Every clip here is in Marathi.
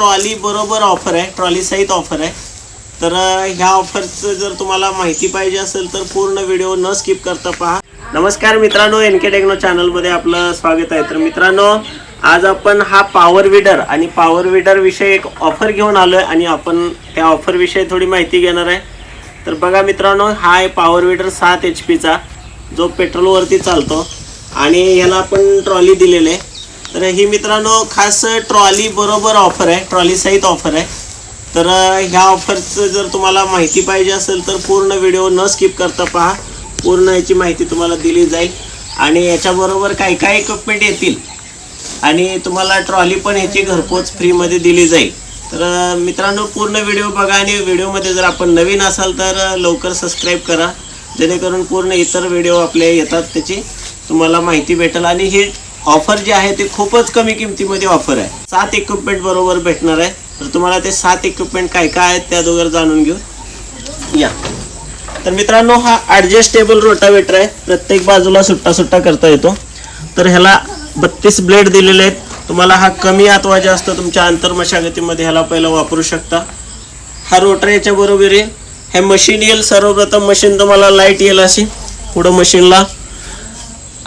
ट्रॉली बरोबर ऑफर आहे. ट्रॉली सहित ऑफर आहे. तर ह्या ऑफरचं जर तुम्हाला माहिती पाहिजे असेल तर पूर्ण व्हिडिओ न स्किप करता पहा. नमस्कार मित्रांनो एन के टेक्नो चॅनलमध्ये आपलं स्वागत आहे. तर मित्रांनो आज आपण हा पॉवर विडर आणि पॉवर विडर विषयी एक ऑफर घेऊन आलो आहे आणि आपण त्या ऑफरविषयी थोडी माहिती घेणार आहे. तर बघा मित्रांनो हा आहे पॉवर विडर सात एच पीचा जो पेट्रोलवरती चालतो. आणि ह्याला आपण ट्रॉली दिलेले. आहे तर ही मित्रांनो खास ट्रॉली बरोबर ऑफर आहे. ट्रॉली सहित ऑफर आहे. तर ह्या ऑफरचं जर तुम्हाला माहिती पाहिजे असेल तर पूर्ण व्हिडिओ न स्किप करता पहा. पूर्ण याची माहिती तुम्हाला दिली जाईल. आणि याच्याबरोबर काय काय इक्विपमेंट येतील. आणि तुम्हाला ट्रॉली पण ह्याची घरपोच फ्रीमध्ये दिली जाईल. तर मित्रांनो पूर्ण व्हिडिओ बघा आणि व्हिडिओमध्ये जर आपण नवीन असाल तर लवकर सबस्क्राईब करा. जेणेकरून पूर्ण इतर व्हिडिओ आपले येतात त्याची तुम्हाला माहिती भेटेल. आणि ही ऑफर जे आहे ते खूपच कमी किमतीमध्ये ऑफर आहे. सात इक्विपमेंट बरोबर भेटणार आहे. तर तुम्हाला ते सात इक्विपमेंट काय काय आहेत त्या दोघर जाणून घेऊ. या. तर मित्रांनो हा ॲडजस्टेबल रोटावेटर आहे. प्रत्येक बाजूला सुट्टा सुट्टा करता येतो. तर ह्याला बत्तीस ब्लेड दिलेले आहेत. तुम्हाला हा कमी अथवा जास्त तुमच्या आंतरमशागतीमध्ये ह्याला पहिला वापरू शकता. हा रोटर याच्या बरोबर आहे. हे मशीन येईल. सर्वप्रथम मशीन तुम्हाला लाइट येईल अशी. पुढं मशीनला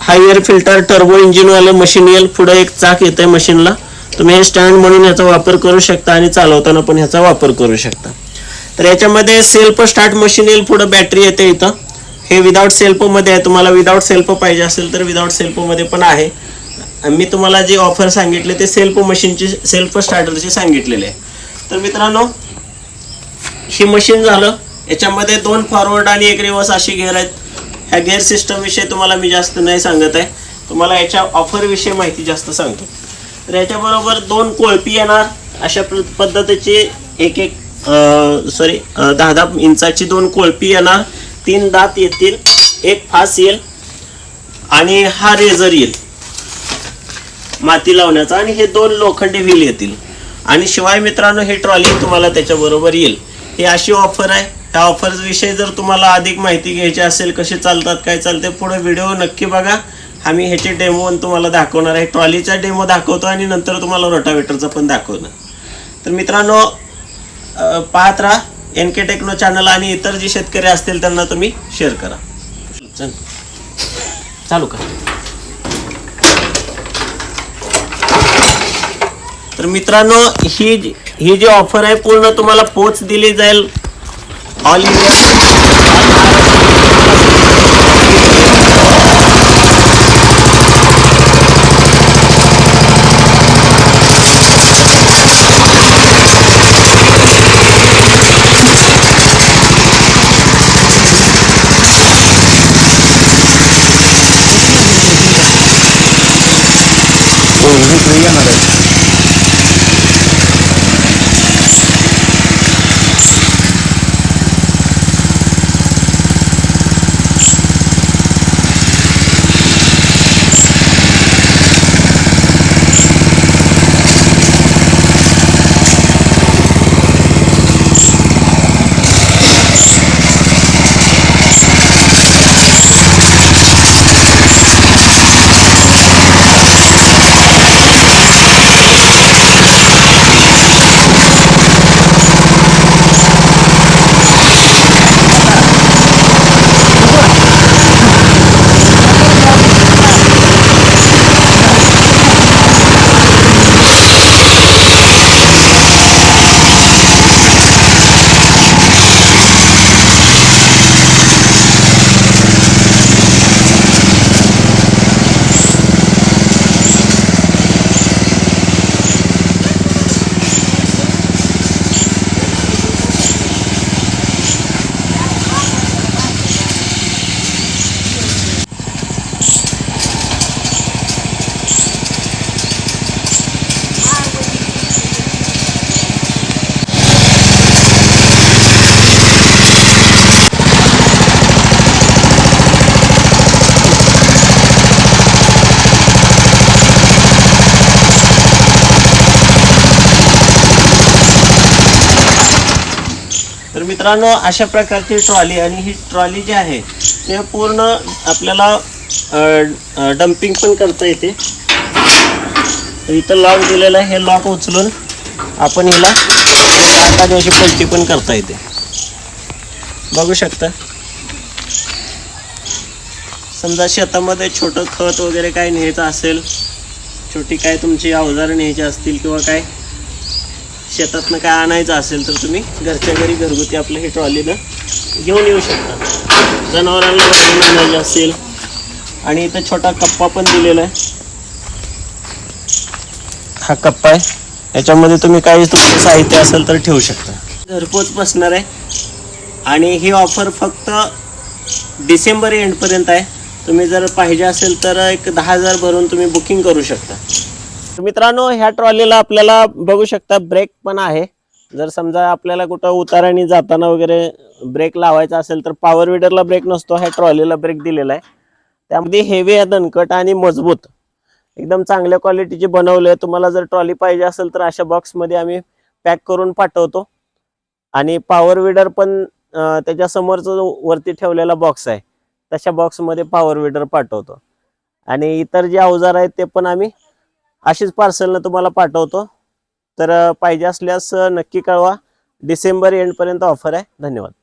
हायर फिल्टर टर्बो इंजिनवाले मशीन येईल. पुढं एक चाक येतं आहे मशीनला. तुम्ही हे स्टँड म्हणून याचा वापर करू शकता आणि चालवताना पण ह्याचा वापर करू शकता. तर याच्यामध्ये सेल्फ स्टार्ट मशीन येईल. पुढं बॅटरी येते इथं. हे विदाउट सेल्फमध्ये आहे. तुम्हाला विदाउट सेल्फ पाहिजे असेल तर विदाउट सेल्फमध्ये पण आहे. मी तुम्हाला जे ऑफर सांगितले ते सेल्फ मशीनची सेल्फ स्टार्टरची सांगितलेले आहे. तर मित्रांनो ही मशीन झालं. याच्यामध्ये दोन फॉरवर्ड आणि एक रिवर्स अशी घेर आहेत. ह्या गेअर सिस्टम विषयी तुम्हाला मी जास्त नाही सांगत आहे. तुम्हाला याच्या ऑफरविषयी माहिती जास्त सांगतो. तर याच्याबरोबर दोन कोळपी येणार. अशा पद्धतीची एक एक सॉरी दहा दहा इंचाची दोन कोळपी येणार. तीन दात येतील. एक फास येईल. आणि हा रेझर येईल. माती लावण्याचा. आणि हे दोन लोखंडी व्हील येतील. आणि शिवाय मित्रांनो ही ट्रॉली तुम्हाला त्याच्याबरोबर येईल. ही अशी ऑफर आहे. त्या ऑफर विषयी जर तुम्हाला अधिक माहिती घ्यायची असेल कसे चालतात काय चालते पुढे व्हिडिओ नक्की बघा. आम्ही ह्याचे डेमो तुम्हाला दाखवणार आहे. ट्रॉलीचा डेमो दाखवतो आणि नंतर तुम्हाला रोटावेटरचा पण दाखवणार. तर मित्रांनो पाहत राहा. एन के टेक्नो चॅनल आणि इतर जे शेतकरी असतील त्यांना तुम्ही शेअर करा. चल. चालू करा. तर मित्रांनो ही जी- ही जी ऑफर आहे पूर्ण तुम्हाला पोच दिली जाईल. All Oh, ini pria nggak ada. मित्रांनो अशा प्रकारची ट्रॉली आणि ही ट्रॉली जी आहे ते पूर्ण आपल्याला डम्पिंग पण करता येते. इथं लॉक दिलेलं आहे हे लॉक उचलून आपण हिला आठ अशी पलटी पण करता येते. बघू शकता. समजा शेतामध्ये छोटं खत वगैरे काय न्यायचं असेल छोटी काय तुमची अवजारं न्यायची असतील किंवा काय शेतातनं काय आणायचं असेल तर तुम्ही घरच्या घरी घरगुती आपलं हे ट्रॉलीनं घेऊन येऊ शकता. जनावरांना बाहेरून आणायचं असेल. आणि इथं छोटा कप्पा पण दिलेला आहे. हा कप्पा आहे. याच्यामध्ये तुम्ही काही तुमचं साहित्य असेल तर ठेवू शकता. घरपोच बसणार आहे. आणि ही ऑफर फक्त डिसेंबर एंडपर्यंत आहे. तुम्ही जर पाहिजे असेल तर एक दहा हजार भरून तुम्ही बुकिंग करू शकता. मित्रांनो ह्या ट्रॉलीला आपल्याला बघू शकता ब्रेक पण आहे. जर समजा आपल्याला कुठं उताराने जाताना वगैरे ब्रेक लावायचा असेल तर पॉवर विडरला ब्रेक नसतो ह्या ट्रॉलीला ब्रेक दिलेला आहे. त्यामध्ये हेवी आहे दणकट आणि मजबूत. एकदम चांगल्या क्वालिटीचे बनवले आहे. तुम्हाला जर ट्रॉली पाहिजे असेल तर अशा बॉक्समध्ये आम्ही पॅक करून पाठवतो. आणि पॉवर विडर पण त्याच्यासमोरचा जो वरती ठेवलेला बॉक्स आहे. तशा बॉक्समध्ये पॉवर विडर पाठवतो. आणि इतर जे अवजार आहेत ते पण आम्ही अशीच पार्सलनं तुम्हाला पाठवतो. तर पाहिजे असल्यास नक्की कळवा. डिसेंबर एंडपर्यंत ऑफर आहे. धन्यवाद.